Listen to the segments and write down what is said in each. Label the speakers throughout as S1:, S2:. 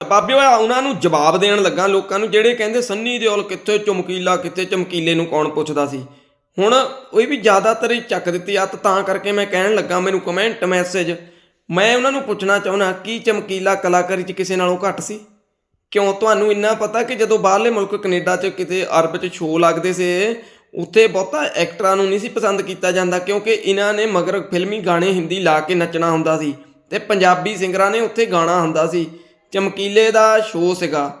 S1: ਬਾਬੇ ਹੋਇਆ ਉਹਨਾਂ ਨੂੰ ਜਵਾਬ ਦੇਣ ਲੱਗਾ ਲੋਕਾਂ ਨੂੰ, ਜਿਹੜੇ ਕਹਿੰਦੇ ਸੰਨੀ ਦਿਓਲ ਕਿੱਥੇ, ਚਮਕੀਲਾ ਕਿੱਥੇ, ਚਮਕੀਲੇ ਨੂੰ ਕੌਣ ਪੁੱਛਦਾ ਸੀ? ਹੁਣ ਉਹ ਵੀ ਜ਼ਿਆਦਾਤਰ ਹੀ ਚੱਕ ਦਿੱਤੀ ਅੱਤ ਤਾਂ ਕਰਕੇ ਮੈਂ ਕਹਿਣ ਲੱਗਾ, ਮੈਨੂੰ ਕਮੈਂਟ ਮੈਸੇਜ ਮੈਂ ਉਹਨਾਂ ਨੂੰ ਪੁੱਛਣਾ ਚਾਹੁੰਦਾ, ਕੀ ਚਮਕੀਲਾ ਕਲਾਕਾਰੀ 'ਚ ਕਿਸੇ ਨਾਲੋਂ ਘੱਟ ਸੀ? ਕਿਉਂ? ਤੁਹਾਨੂੰ ਇੰਨਾ ਪਤਾ ਕਿ ਜਦੋਂ ਬਾਹਰਲੇ ਮੁਲਕ, ਕੈਨੇਡਾ 'ਚ ਕਿਤੇ ਅਰਬ 'ਚ ਸ਼ੋਅ ਲੱਗਦੇ ਸੀ, ਉੱਥੇ ਬਹੁਤਾ ਐਕਟਰਾਂ ਨੂੰ ਨਹੀਂ ਸੀ ਪਸੰਦ ਕੀਤਾ ਜਾਂਦਾ, ਕਿਉਂਕਿ ਇਹਨਾਂ ਨੇ ਮਗਰ ਫਿਲਮੀ ਗਾਣੇ ਹਿੰਦੀ ਲਾ ਕੇ ਨੱਚਣਾ ਹੁੰਦਾ ਸੀ, ਤੇ ਪੰਜਾਬੀ ਸਿੰਗਰਾਂ ਨੇ ਉੱਥੇ ਗਾਣਾ ਹੁੰਦਾ ਸੀ। ਚਮਕੀਲੇ ਦਾ ਸ਼ੋਅ ਸੀਗਾ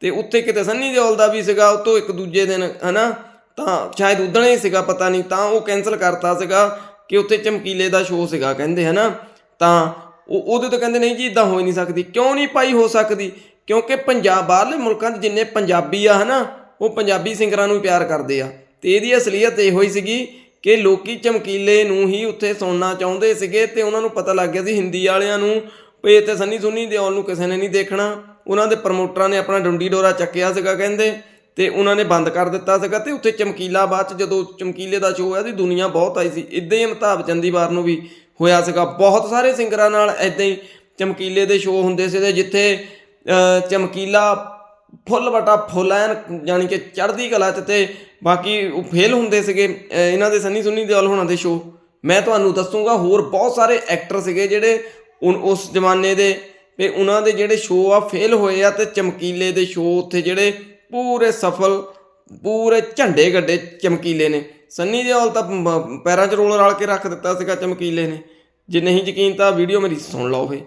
S1: ਤੇ ਉੱਥੇ ਕਿਤੇ ਸੰਨੀ ਦਿਓਲ ਦਾ ਵੀ ਸੀਗਾ, ਉਹ ਤੋਂ ਇੱਕ ਦੂਜੇ ਦਿਨ, ਹਨਾ, ਤਾਂ ਸ਼ਾਇਦ ਉਦਣ ਹੀ ਸੀਗਾ, ਪਤਾ ਨਹੀਂ, ਤਾਂ ਉਹ ਕੈਨਸਲ ਕਰਤਾ ਸੀਗਾ ਕਿ ਉੱਥੇ ਚਮਕੀਲੇ ਦਾ ਸ਼ੋਅ ਸੀਗਾ ਕਹਿੰਦੇ, ਹਨਾ, ਤਾਂ ਉਹ, ਉਹਦੇ ਤੋਂ ਕਹਿੰਦੇ, ਨਹੀਂ ਜੀ ਇਦਾਂ ਹੋ ਹੀ ਨਹੀਂ ਸਕਦੀ, ਕਿਉਂ ਨਹੀਂ ਪਾਈ ਹੋ ਸਕਦੀ, ਕਿਉਂਕਿ ਪੰਜਾਬ, ਬਾਹਰਲੇ ਮੁਲਕਾਂ ਦੇ ਜਿੰਨੇ ਪੰਜਾਬੀ ਆ, ਹਨਾ, ਉਹ ਪੰਜਾਬੀ ਸਿੰਗਰਾਂ ਨੂੰ ਪਿਆਰ ਕਰਦੇ ਆ, ਤੇ ਇਹਦੀ ਅਸਲੀਅਤ ਇਹੋ ਹੀ ਸੀਗੀ ਕਿ ਲੋਕੀ ਚਮਕੀਲੇ ਨੂੰ ਹੀ ਉੱਥੇ ਸੁਣਨਾ ਚਾਹੁੰਦੇ ਸੀਗੇ ਤੇ ਉਹਨਾਂ ਨੂੰ ਪਤਾ ਲੱਗ ਗਿਆ ਸੀ, ਹਿੰਦੀ ਵਾਲਿਆਂ ਨੂੰ ਵੀ ਇੱਥੇ ਸੰਨੀ ਸੁੰਨੀ ਦਿਓਲ ਨੂੰ ਕਿਸੇ ਨੇ ਨਹੀਂ ਦੇਖਣਾ। ਉਹਨਾਂ ਦੇ ਪ੍ਰਮੋਟਰਾਂ ਨੇ ਆਪਣਾ ਡੰਡੀ ਡੋਰਾ ਚੱਕਿਆ ਸੀਗਾ ਕਹਿੰਦੇ, ਤੇ ਉਹਨਾਂ ਨੇ ਬੰਦ ਕਰ ਦਿੱਤਾ ਸੀਗਾ ਤੇ ਉੱਥੇ ਚਮਕੀਲਾ ਬਾਅਦ ਚ ਜਦੋਂ ਚਮਕੀਲੇ ਦਾ ਸ਼ੋਅ ਹੋਇਆ ਸੀ, ਦੁਨੀਆ ਬਹੁਤ ਆਈ ਸੀ। ਇਦਾਂ ਹੀ ਅਮਿਤਾਭ ਚੰਦੀਵਾਰ ਨੂੰ ਵੀ ਹੋਇਆ ਸੀਗਾ। ਬਹੁਤ ਸਾਰੇ ਸਿੰਗਰਾਂ ਨਾਲ ਇਦਾਂ ਹੀ ਚਮਕੀਲੇ ਦੇ ਸ਼ੋਅ ਹੁੰਦੇ ਸੀ ਤੇ ਜਿੱਥੇ ਚਮਕੀਲਾ ਫੁੱਲ ਵਟਾ ਫੁੱਲ ਐਨ ਜਾਣੀ ਕਿ ਚੜ੍ਹਦੀ ਕਲਾ ਚ ਤੇ ਬਾਕੀ ਉਹ ਫੇਲ ਹੁੰਦੇ ਸੀਗੇ ਇਹਨਾਂ ਦੇ ਸੰਨੀ ਸੁੰਨੀ ਦਿਓਲ ਹੋਣਾ ਦੇ ਸ਼ੋਅ ਮੈਂ ਤੁਹਾਨੂੰ ਦੱਸੂਗਾ, ਹੋਰ ਬਹੁਤ ਸਾਰੇ ਐਕਟਰ ਸੀਗੇ ਜਿਹੜੇ ਉਨ- ਉਸ ਜ਼ਮਾਨੇ ਦੇ ਤੇ ਉਹਨਾਂ ਦੇ ਜਿਹੜੇ ਸ਼ੋਅ ਆ ਫੇਲ ਹੋਏ ਆ ਤੇ ਚਮਕੀਲੇ ਦੇ ਸ਼ੋਅ ਉੱਥੇ ਜਿਹੜੇ ਪੂਰੇ ਸਫਲ, ਪੂਰੇ ਝੰਡੇ ਗੱਡੇ ਚਮਕੀਲੇ ਨੇ। ਸੰਨੀ ਦਿਓਲ ਤਾਂ ਮ- ਪੈਰਾਂ 'ਚ ਰੋਲ ਰਲ ਕੇ ਰੱਖ ਦਿੱਤਾ ਸੀਗਾ ਚਮਕੀਲੇ ਨੇ। ਜੇ ਨਹੀਂ ਯਕੀਨ ਤਾਂ ਵੀਡੀਓ ਮੇਰੀ ਸੁਣ ਲਓ ਫੇ